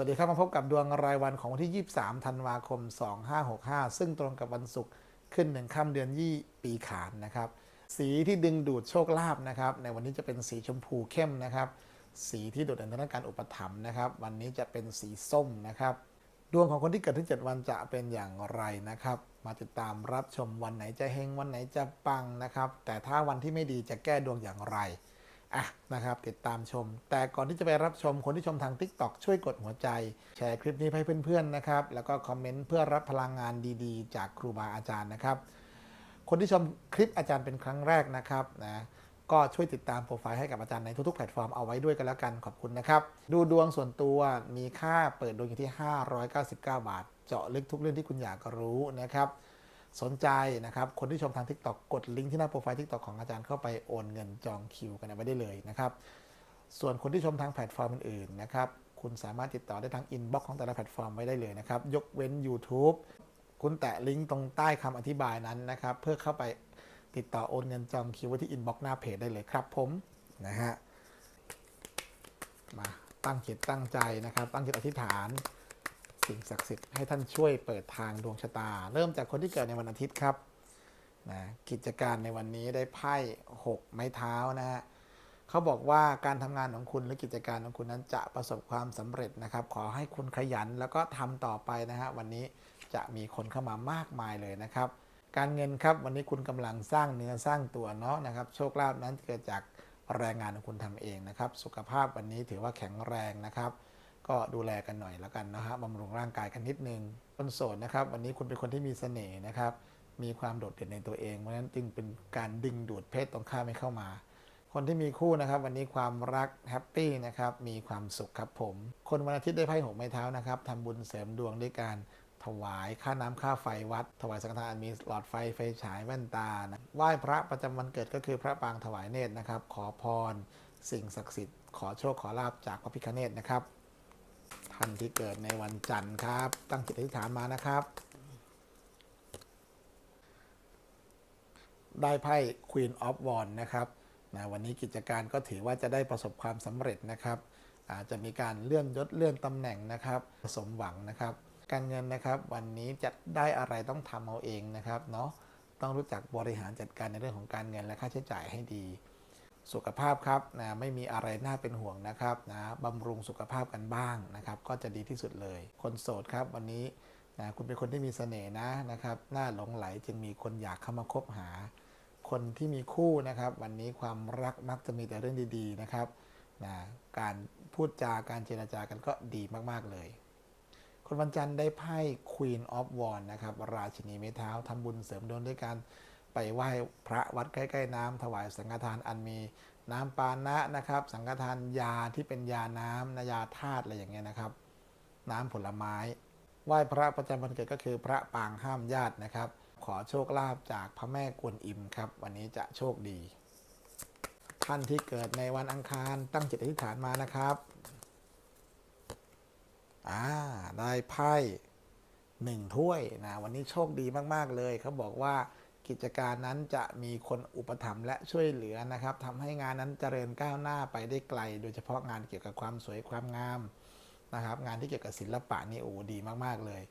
วัสดีครับ มาพบกับดวงรายวันของวันที่ 23 ธันวาคม 2565 ซึ่งตรงกับวันศุกร์ขึ้นหนึ่งค่ำเดือนยี่ปีขานนะครับ สีที่ดึงดูดโชคลาภนะครับ ในวันนี้จะเป็นสีชมพูเข้มนะครับ สีที่โดดเด่นทางด้านการอุปถัมภ์นะครับ วันนี้จะเป็นสีส้มนะครับ ดวงของคนที่เกิดถึง7วันจะเป็นอย่างไรนะครับ มาติดตามรับชมวันไหนจะเฮงวันไหนจะปังนะครับ แต่ถ้าวันที่ไม่ดีจะแก้ดวงอย่างไร อะนะครับติดตามชม แต่ก่อนที่จะไปรับชมคนที่ชมทาง TikTok ช่วยกดหัวใจ แชร์คลิปนี้ให้เพื่อนๆนะครับ แล้วก็คอมเมนต์เพื่อรับพลังงานดีๆ จากครูบาอาจารย์นะครับ คนที่ชมคลิปอาจารย์เป็นครั้งแรกนะครับนะก็ช่วยติดตามโปรไฟล์ให้กับอาจารย์ในทุกๆแพลตฟอร์มเอาไว้ด้วยกันแล้วกันขอบคุณนะครับ ดูดวงส่วนตัวมีค่าเปิดดวงอยู่ที่ 599 บาท เจาะลึกทุกเรื่องที่คุณอยากรู้นะครับ สนใจนะครับ คนที่ชมทาง TikTok กดลิงก์ที่หน้าโปรไฟล์ TikTok ของอาจารย์เข้าไปโอนเงินจองคิวกันไว้ได้เลยนะครับ ส่วนคนที่ชมทางแพลตฟอร์มอื่นๆนะครับ คุณสามารถติดต่อได้ทางอินบ็อกซ์ของแต่ละแพลตฟอร์มไว้ได้เลยนะครับ ยกเว้น YouTube คุณแตะลิงก์ตรงใต้คำอธิบายนั้นนะครับ เพื่อเข้าไปติดต่อโอนเงินจองคิวไว้ที่อินบ็อกซ์หน้าเพจได้เลยครับผมนะฮะ มาตั้งจิตตั้งใจนะครับ ตั้งจิตอธิษฐาน สิ่งศักดิ์สิทธิ์ให้ท่านช่วยเปิดทางดวงชะตา เริ่มจากคนที่เกิดในวันอาทิตย์ครับนะกิจการในวันนี้ได้ไพ่หกไม้เท้านะฮะเขาบอกว่าการทำงานของคุณหรือกิจการของคุณนั้นจะประสบความสำเร็จนะครับ ขอให้คุณขยันแล้วก็ทำต่อไปนะฮะวันนี้จะมีคนเข้ามามากมายเลยนะครับ การเงินครับวันนี้คุณกำลังสร้างเนื้อสร้างตัวเนาะนะครับ โชคลาภนั้นเกิดจากแรงงานของคุณทำเองนะครับ สุขภาพวันนี้ถือว่าแข็งแรงนะครับ ก็ดูแลกันหน่อยแล้วกันนะฮะบำรุงร่างกายกันนิดนึงคนโสดนะครับ วันนี้คุณเป็นคนที่มีเสน่ห์นะครับ มีความโดดเด่นในตัวเอง เพราะฉะนั้นจึงเป็นการดึงดูดเพศตรงข้ามให้เข้ามา คนที่มีคู่นะครับ วันนี้ความรักแฮปปี้นะครับ มีความสุขครับผม คนวันอาทิตย์ได้ไพ่หกไม้เท้านะครับทำบุญเสริมดวงด้วยการถวายค่าน้ำค่าไฟวัด ถวายสังฆทานมีหลอดไฟไฟฉายแว่นตานะไหว้พระประจำวันเกิดก็คือพระปางถวายเนตรนะครับ ขอพร สิ่งศักดิ์สิทธิ์ขอโชคขอลาบจากพระพิฆเนศนะครับ ท่านที่เกิดในวันจันทร์ครับ ตั้งจิตอธิษฐานมานะครับ ได้ไพ่ Queen of Wands นะครับนะวันนี้กิจการก็ถือว่าจะได้ประสบความสำเร็จนะครับ อาจจะมีการเลื่อนยศเลื่อนตำแหน่งนะครับสมหวังนะครับ การเงินนะครับวันนี้จะได้อะไรต้องทำเอาเองนะครับเนาะต้องรู้จักบริหารจัดการในเรื่องของการเงินและค่าใช้จ่ายให้ดี สุขภาพครับนะไม่มีอะไรน่าเป็นห่วงนะครับนะบำรุงสุขภาพกันบ้างนะครับ ก็จะดีที่สุดเลย คนโสดครับ วันนี้นะคุณเป็นคนที่มีเสน่ห์นะนะครับหน้าหลงไหลจึงมีคนอยากเข้ามาคบหา คนที่มีคู่นะครับ วันนี้ความรักมักจะมีแต่เรื่องดีๆนะครับนะการพูดจาการเจรจากันก็ดีมากๆเลย คนวันจันทร์ได้ไพ่ Queen of w a n d นะครับราชินีไม้เท้าทำบุญเสริมดวงด้วยการ ไปไหว้พระวัดใกล้ๆน้ำถวายสังฆทานอันมีน้ำปานะนะครับ สังฆทานยาที่เป็นยาน้ำนยาธาตุอะไรอย่างเงี้ยนะครับ น้ำผลไม้ ไหว้พระประจำวันเกิดก็คือพระปางห้ามญาตินะครับ ขอโชคลาภจากพระแม่กวนอิมครับ วันนี้จะโชคดี ท่านที่เกิดในวันอังคารตั้งจิตอธิษฐานมานะครับอ่าได้ไพ่หนึ่งถ้วยนะวันนี้โชคดีมาก ๆ เลยเขาบอกว่า กิจการนั้นจะมีคนอุปถัมภ์และช่วยเหลือนะครับทำให้งานนั้นเจริญก้าวหน้าไปได้ไกล โดยเฉพาะงานเกี่ยวกับความสวยความงามนะครับ งานที่เกี่ยวกับศิลปะนี่โอ้ดีมาก ๆ เลย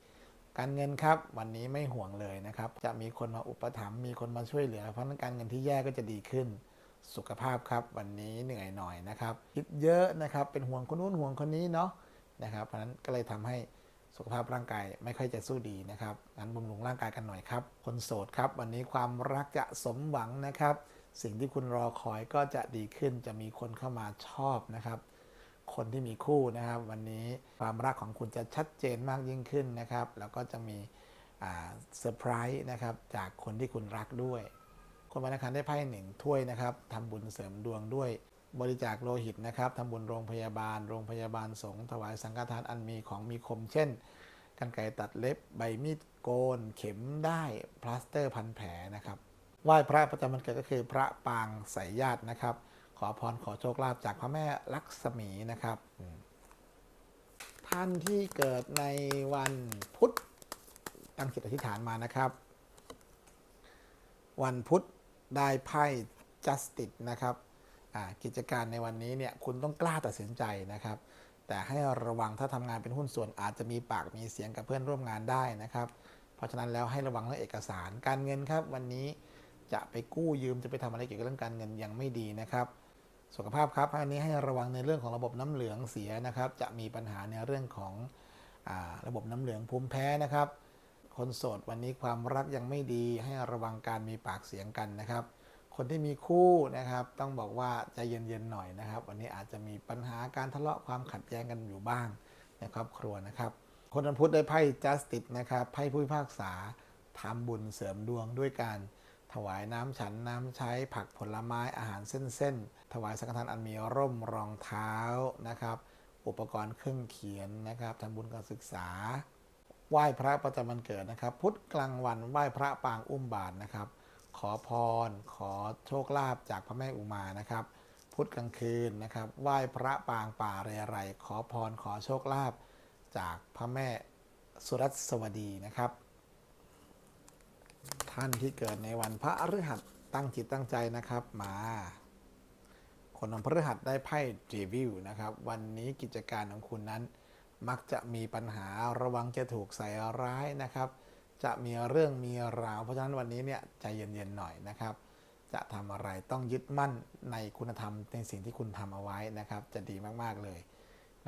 การเงินครับวันนี้ไม่ห่วงเลยนะครับ จะมีคนมาอุปถัมภ์มีคนมาช่วยเหลือ เพราะนั้นการเงินที่แย่ก็จะดีขึ้น สุขภาพครับ วันนี้เหนื่อยหน่อยนะครับ คิดเยอะนะครับเป็นห่วงคนนู้นห่วงคนนี้เนาะนะครับ เพราะฉะนั้นก็เลยทำให้ สุขภาพร่างกายไม่ค่อยจะสู้ดีนะครับงั้นบำรุงร่างกายกันหน่อยครับ คนโสดครับ วันนี้ความรักจะสมหวังนะครับ สิ่งที่คุณรอคอยก็จะดีขึ้นจะมีคนเข้ามาชอบนะครับ คนที่มีคู่นะครับ วันนี้ความรักของคุณจะชัดเจนมากยิ่งขึ้นนะครับ แล้วก็จะมีเซอร์ไพรส์นะครับจากคนที่คุณรักด้วย คนวันอังคารได้ไพ่หนึ่งถ้วยนะครับทำบุญเสริมดวงด้วย บริจาคโลหิตนะครับทำบุญโรงพยาบาล โรงพยาบาลสงฆ์ถวายสังฆทานอันมีของมีคม เช่นกันไกรตัดเล็บใบมีดโกน เข็มได้พลาสเตอร์พันแผลนะครับไหว้พระประจำวันเกิดก็คือพระปางสายญาตินะครับ ขอพรขอโชคลาภจากพระแม่ลักษมีนะครับ ท่านที่เกิดในวันพุธตั้งจิตอธิษฐานมานะครับ วันพุธได้ไพ่ justice นะครับ กิจการในวันนี้เนี่ยคุณต้องกล้าตัดสินใจนะครับ แต่ให้ระวังถ้าทำงานเป็นหุ้นส่วนอาจจะมีปากมีเสียงกับเพื่อนร่วมงานได้นะครับ เพราะฉะนั้นแล้วให้ระวังเรื่องเอกสารการเงินครับ วันนี้จะไปกู้ยืมจะไปทำอะไรเกี่ยวกับเรื่องการเงินยังไม่ดีนะครับ สุขภาพครับอันนี้ให้ระวังในเรื่องของระบบน้ำเหลืองเสียนะครับ จะมีปัญหาในเรื่องของอระบบน้ำเหลืองภูมิแพ้นะครับ คนโสดวันนี้ความรักยังไม่ดี ให้ระวังการมีปากเสียงกันนะครับ คนที่มีคู่นะครับ ต้องบอกว่าใจเย็นๆหน่อยนะครับ วันนี้อาจจะมีปัญหาการทะเลาะความขัดแย้งกันอยู่บ้างในครอบครัวนะครับ คนวันพุธได้ไพ่ justice นะครับไพ่ผู้พิพากษาทำบุญเสริมดวงด้วยการถวายน้ำฉันน้ำใช้ผักผลไม้อาหารเส้นๆ ถวายสังฆทานอันมีร่มรองเท้านะครับ อุปกรณ์เครื่องเขียนนะครับทำบุญการศึกษา ไหว้พระประจำวันเกิดนะครับ พุธกลางวันไหว้พระปางอุ้มบาทนะครับ ขอพร ขอโชคลาภจากพระแม่อุมานะครับ พุธกลางคืนนะครับไหว้พระปางป่าเรไรขอพรขอโชคลาภจากพระแม่สุรัสวดีนะครับ ท่านที่เกิดในวันพระฤหัสตั้งจิตตั้งใจนะครับมา คนวันพฤหัสได้ไพ่รีวิวนะครับ วันนี้กิจการของคุณนั้นมักจะมีปัญหาระวังจะถูกใส่ร้ายนะครับ จะมีเรื่องมีราว เพราะฉะนั้นวันนี้เนี่ยใจเย็นๆหน่อยนะครับ จะทำอะไรต้องยึดมั่นในคุณธรรมในสิ่งที่คุณทำเอาไว้นะครับ จะดีมากๆเลย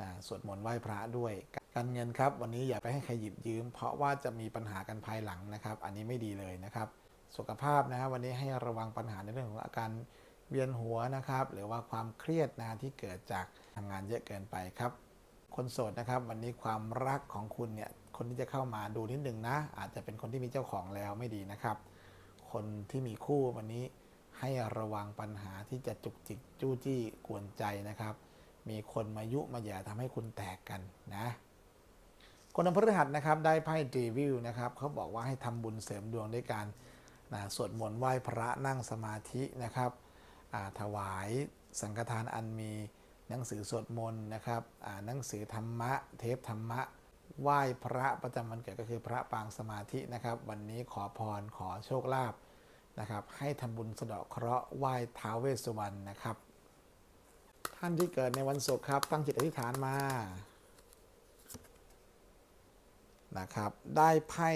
นะสวดมนต์ไหว้พระด้วยการเงินครับ วันนี้อย่าไปให้ใครหยิบยืม เพราะว่าจะมีปัญหากันภายหลังนะครับ อันนี้ไม่ดีเลยนะครับ สุขภาพนะครับวันนี้ให้ระวังปัญหาในเรื่องของอาการเวียนหัวนะครับ หรือว่าความเครียดนะที่เกิดจากทำงานเยอะเกินไปครับ คนโสดนะครับ วันนี้ความรักของคุณเนี่ยคนที่จะเข้ามาดูนิดนึงนะ อาจจะเป็นคนที่มีเจ้าของแล้วไม่ดีนะครับ คนที่มีคู่วันนี้ให้ระวังปัญหาที่จะจุกจิกจู้จี้กวนใจนะครับ มีคนมายุมาแย่ทำให้คุณแตกกันนะ คนวันพฤหัสนะครับได้ไพ่ดีวิวนะครับเขาบอกว่าให้ทำบุญเสริมดวงด้วยการนะสวดมนต์ไหว้พระนั่งสมาธินะครับถวายสังฆทานอันมี หนังสือสวดมนต์นะครับอ่าหนังสือธรรมะ เทปธรรมะ ไหว้พระประจำวันเกิดก็คือพระปางสมาธินะครับ วันนี้ขอพรขอโชคลาภนะครับ ให้ทำบุญสะเดาะเคราะห์ไหว้ท้าวเวสสุวรรณนะครับ ท่านที่เกิดในวันศุกร์ครับ ตั้งจิตอธิษฐานมานะครับ ได้ไพ่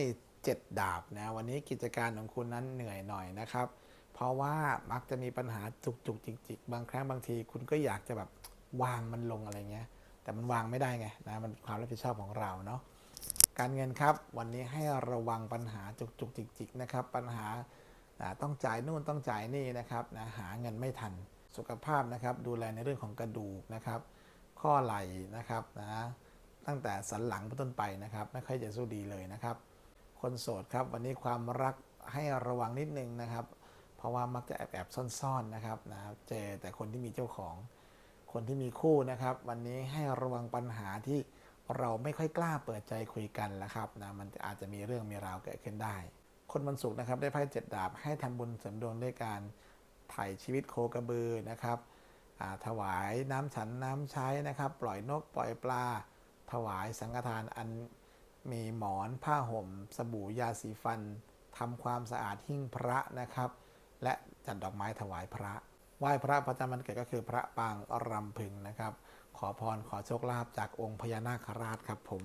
เจ็ดดาบนะวันนี้กิจการของคุณนั้นเหนื่อยหน่อยนะครับ เพราะว่ามักจะมีปัญหาจุกจุกจิกจิกบางครั้งบางที คุณก็อยากจะแบบ วางมันลงอะไรเงี้ย แต่มันวางไม่ได้ไงนะมันความรับผิดชอบของเราเนาะการเงินครับวันนี้ให้ระวังปัญหาจุกจุกจิกจิกนะครับปัญหาต้องจ่ายนู่นต้องจ่ายนี่นะครับนะหาเงินไม่ทันสุขภาพนะครับดูแลในเรื่องของกระดูกนะครับ ข้อไหล่นะครับนะตั้งแต่สันหลังเป็นต้นไปนะครับ ไม่ค่อยจะสู้ดีเลยนะครับ คนโสดครับวันนี้ความรักให้ระวังนิดนึงนะครับ เพราะว่ามักจะแอบแอบซ่อนๆนะครับนะเจอแต่คนที่มีเจ้าของ คนที่มีคู่นะครับ วันนี้ให้ระวังปัญหาที่เราไม่ค่อยกล้าเปิดใจคุยกันแล้วครับนะมันอาจจะมีเรื่องมีราวเกิดขึ้นได้ คนวันศุกร์นะครับได้ไพ่เจ็ดดาบให้ทำบุญเสริมดวงด้วยการไถ่ชีวิตโคกระบือนะครับถวายน้ำฉันน้ำใช้นะครับ ปล่อยนกปล่อยปลา ถวายสังฆทานอันมีหมอนผ้าห่ม สบู่ยาสีฟันทำความสะอาดหิ้งพระนะครับ และจัดดอกไม้ถวายพระ ไหว้พระประจำวันเกิดก็คือพระปางรำพึงนะครับ ขอพรขอโชคลาภจากองค์พญานาคราชครับผม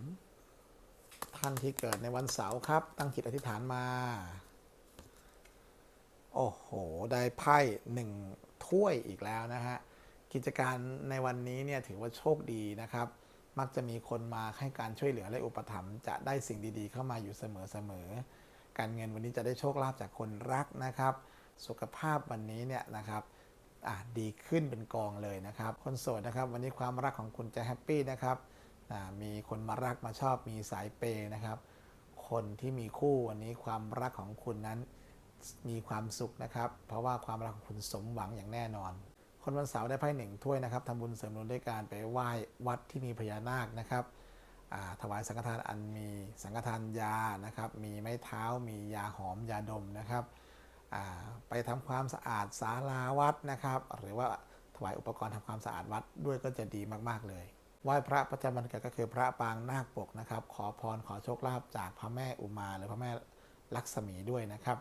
ท่านที่เกิดในวันเสาร์ครับ ตั้งจิตอธิษฐานมา โอ้โห ได้ไพ่หนึ่งถ้วยอีกแล้วนะฮะ กิจการในวันนี้เนี่ยถือว่าโชคดีนะครับ มักจะมีคนมาให้การช่วยเหลือและอุปถัมภ์จะได้สิ่งดีๆ เข้ามาอยู่เสมอๆการเงินวันนี้จะได้โชคลาภจากคนรักนะครับ สุขภาพวันนี้เนี่ยนะครับ ดีขึ้นเป็นกองเลยนะครับ คนโสดนะครับ วันนี้ความรักของคุณจะแฮปปี้นะครับมีคนมารักมาชอบมีสายเปย์นะครับ คนที่มีคู่วันนี้ความรักของคุณนั้นมีความสุขนะครับ เพราะว่าความรักของคุณสมหวังอย่างแน่นอน คนวันเสาร์ได้ไพ่หนึ่งถ้วยนะครับทำบุญเสริมดวงด้วยการไปไหว้วัดที่มีพญานาคนะครับถวายสังฆทานอันมีสังฆทานยานะครับ มีไม้เท้า มียาหอมยาดมนะครับ ไปทำความสะอาดศาลาวัดนะครับ หรือว่าถวายอุปกรณ์ทำความสะอาดวัดด้วยก็จะดีมากๆเลยไหว้พระประจำวันเกิดก็คือพระปางนาคปกนะครับ ขอพรขอโชคลาภจากพระแม่อุมาหรือพระแม่ลักษมีด้วยนะครับ